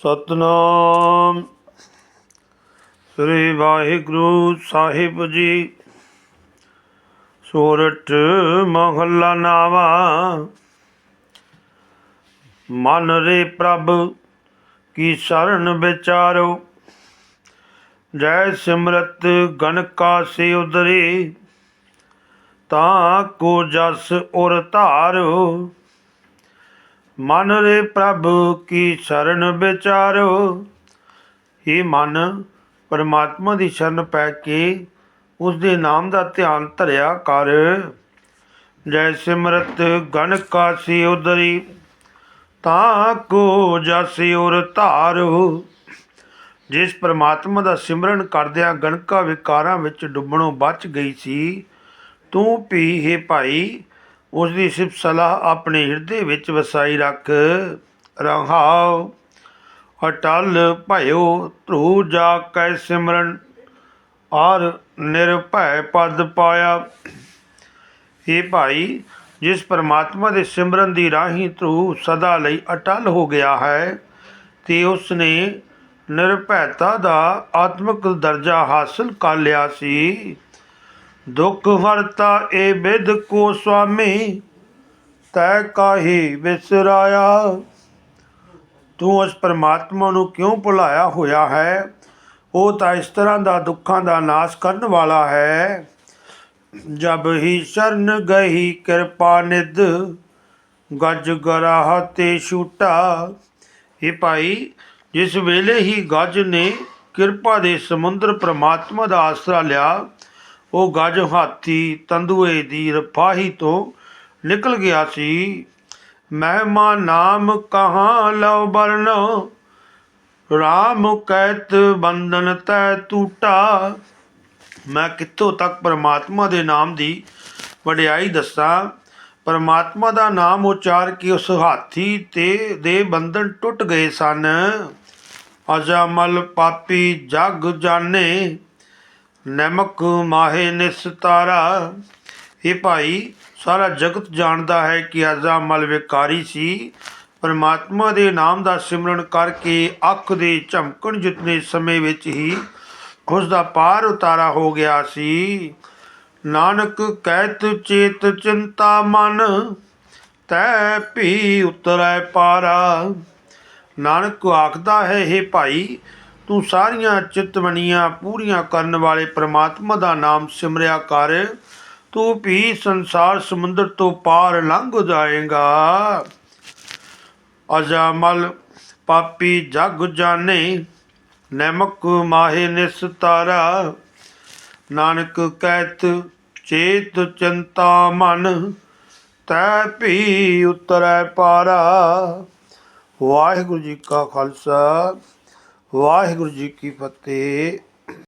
ਸਤਨਾਮ। ਸ੍ਰੀ ਵਾਹਿਗੁਰੂ ਸਾਹਿਬ ਜੀ ਸੋਰਠ ਮਹੱਲਾ ਨਾਵਾ। ਮਨ ਰੇ ਪ੍ਰਭ ਕੀ ਸ਼ਰਨ ਵਿਚਾਰੋ, ਜੈ ਸਿਮਰਤ ਗਨਕਾ ਸੇ ਉਦਰੇ। ਤਾਂ ਕੋ ਜਸ ਉਰ ਧਾਰੋ ਮਨ ਰੇ ਪ੍ਰਭ ਕੀ ਸ਼ਰਨ ਵਿਚਾਰੋ। ਇਹ ਮਨ, ਪਰਮਾਤਮਾ ਦੀ ਸ਼ਰਨ ਪੈ ਕੇ ਉਸ ਦੇ ਨਾਮ ਦਾ ਧਿਆਨ ਧਰਿਆ ਕਰ। ਜੈ ਸਿਮਰਤ ਗਨ ਕਾਸੀ ਉਦਰੀ, ਤਾਂ ਕੋ ਜਸੀ ਉਰ ਧਾਰੋ। ਜਿਸ ਪਰਮਾਤਮਾ ਦਾ ਸਿਮਰਨ ਕਰਦਿਆਂ ਗਣਕਾ ਵਿਕਾਰਾਂ ਵਿੱਚ ਡੁੱਬਣੋਂ ਬਚ ਗਈ ਸੀ, ਤੂੰ ਵੀ ਹੈ ਭਾਈ ਉਸ ਦੀ ਸਿਫਤ ਸਲਾਹ ਆਪਣੇ ਹਿਰਦੇ ਵਿੱਚ ਵਸਾਈ ਰੱਖ। ਰਹਾਉ ਅਟਲ ਭਇਓ ਧਰੂ ਜਾ ਕੈ ਸਿਮਰਨ ਔਰ ਨਿਰਭੈ ਪਦ ਪਾਇਆ। ਇਹ ਭਾਈ, ਜਿਸ ਪਰਮਾਤਮਾ ਦੇ ਸਿਮਰਨ ਦੀ ਰਾਹੀਂ ਧਰੂ ਸਦਾ ਲਈ ਅਟਲ ਹੋ ਗਿਆ ਹੈ, ਤੇ ਉਸ ਨੇ ਨਿਰਭੈਤਾ ਦਾ ਆਤਮਿਕ ਦਰਜਾ ਹਾਸਲ ਕਰ ਲਿਆ ਸੀ। ਦੁਖ ਹਰਤਾ ਏ ਬਿਦ ਕੋ ਸੁਆਮੀ, ਤੈ ਕਾਹੀ ਵਿਸਰਾਇਆ ਤੂੰ ਉਸ ਪਰਮਾਤਮਾ ਨੂੰ ਕਿਉਂ ਭੁਲਾਇਆ ਹੋਇਆ ਹੈ? ਉਹ ਤਾਂ ਇਸ ਤਰ੍ਹਾਂ ਦਾ ਦੁੱਖਾਂ ਦਾ ਨਾਸ਼ ਕਰਨ ਵਾਲਾ ਹੈ। ਜਬ ਹੀ ਸ਼ਰਨ ਗਈ ਕਿਰਪਾ ਨਿਧ, ਗੱਜ ਗਰਾਹ ਤੇ ਛੂਟਾ। ਇਹ ਭਾਈ, ਜਿਸ ਵੇਲੇ ਹੀ ਗੱਜ ਨੇ ਕਿਰਪਾ ਦੇ ਸਮੁੰਦਰ ਪ੍ਰਮਾਤਮਾ ਦਾ ਆਸਰਾ ਲਿਆ ਉਹ ਗੱਜ ਹਾਥੀ ਤੰਦੂਏ ਦੀ ਰਫਾਹੀ ਤੋਂ ਨਿਕਲ ਗਿਆ ਸੀ। ਮਹਿਮਾ ਨਾਮ ਕਹਾਂ ਲਉ ਬਰਨ? ਰਾਮ ਕੈਤ ਬੰਧਨ ਤੈ ਟੂਟਾ ਮੈਂ ਕਿੱਥੋਂ ਤੱਕ ਪਰਮਾਤਮਾ ਦੇ ਨਾਮ ਦੀ ਵਡਿਆਈ ਦੱਸਾਂ? ਪਰਮਾਤਮਾ ਦਾ ਨਾਮ ਉਚਾਰ ਕੇ ਉਸ ਹਾਥੀ ਤੇ ਦੇ ਬੰਧਨ ਟੁੱਟ ਗਏ ਸਨ। ਅਜਮਲ ਪਾਪੀ ਜਗ ਜਾਣੇ। ਨਮਕ ਮਾਹੇ ਨਿਸਤਾਰਾ ਇਹ ਭਾਈ, ਸਾਰਾ ਜਗਤ ਜਾਣਦਾ ਹੈ ਕਿ ਅਜ਼ਾਮਲ ਵਿਕਾਰੀ ਸੀ। ਪਰਮਾਤਮਾ ਦੇ ਨਾਮ ਦਾ ਸਿਮਰਨ ਕਰਕੇ ਅੱਖ ਦੇ ਝਮਕਣ ਜਿਤਨੇ ਸਮੇਂ ਵਿੱਚ ਹੀ ਉਸ ਦਾ ਪਾਰ ਉਤਾਰਾ ਹੋ ਗਿਆ ਸੀ। ਨਾਨਕ ਕਹਿਤ ਚੇਤ ਚਿੰਤਾ ਮਨ, ਤੈ ਭੀ ਉਤਰੈ ਪਾਰਾ। ਨਾਨਕ ਆਖਦਾ ਹੈ ਇਹ ਭਾਈ ਤੂੰ ਸਾਰੀਆਂ ਚਿਤਵਣੀਆਂ ਪੂਰੀਆਂ ਕਰਨ ਵਾਲੇ ਪ੍ਰਮਾਤਮਾ ਦਾ ਨਾਮ ਸਿਮਰਿਆ ਕਰ। ਤੂੰ ਵੀ ਸੰਸਾਰ ਸਮੁੰਦਰ ਤੋਂ ਪਾਰ ਲੰਘ ਜਾਏਗਾ। ਅਜਮਲ ਪਾਪੀ ਜਗ ਜਾਣੇ, ਨਮਕ ਮਾਹੇ ਨਿਸਤਾਰਾ ਨਾਨਕ ਕਹਿਤ ਚੇਤ ਚਿੰਤਾ ਮਨ, ਤੈ ਭੀ ਉਤਰੈ ਪਾਰਾ। ਵਾਹਿਗੁਰੂ ਜੀ ਕਾ ਖਾਲਸਾ। ਵਾਹਿਗੁਰੂ ਜੀ ਕੀ ਫਤਿਹ।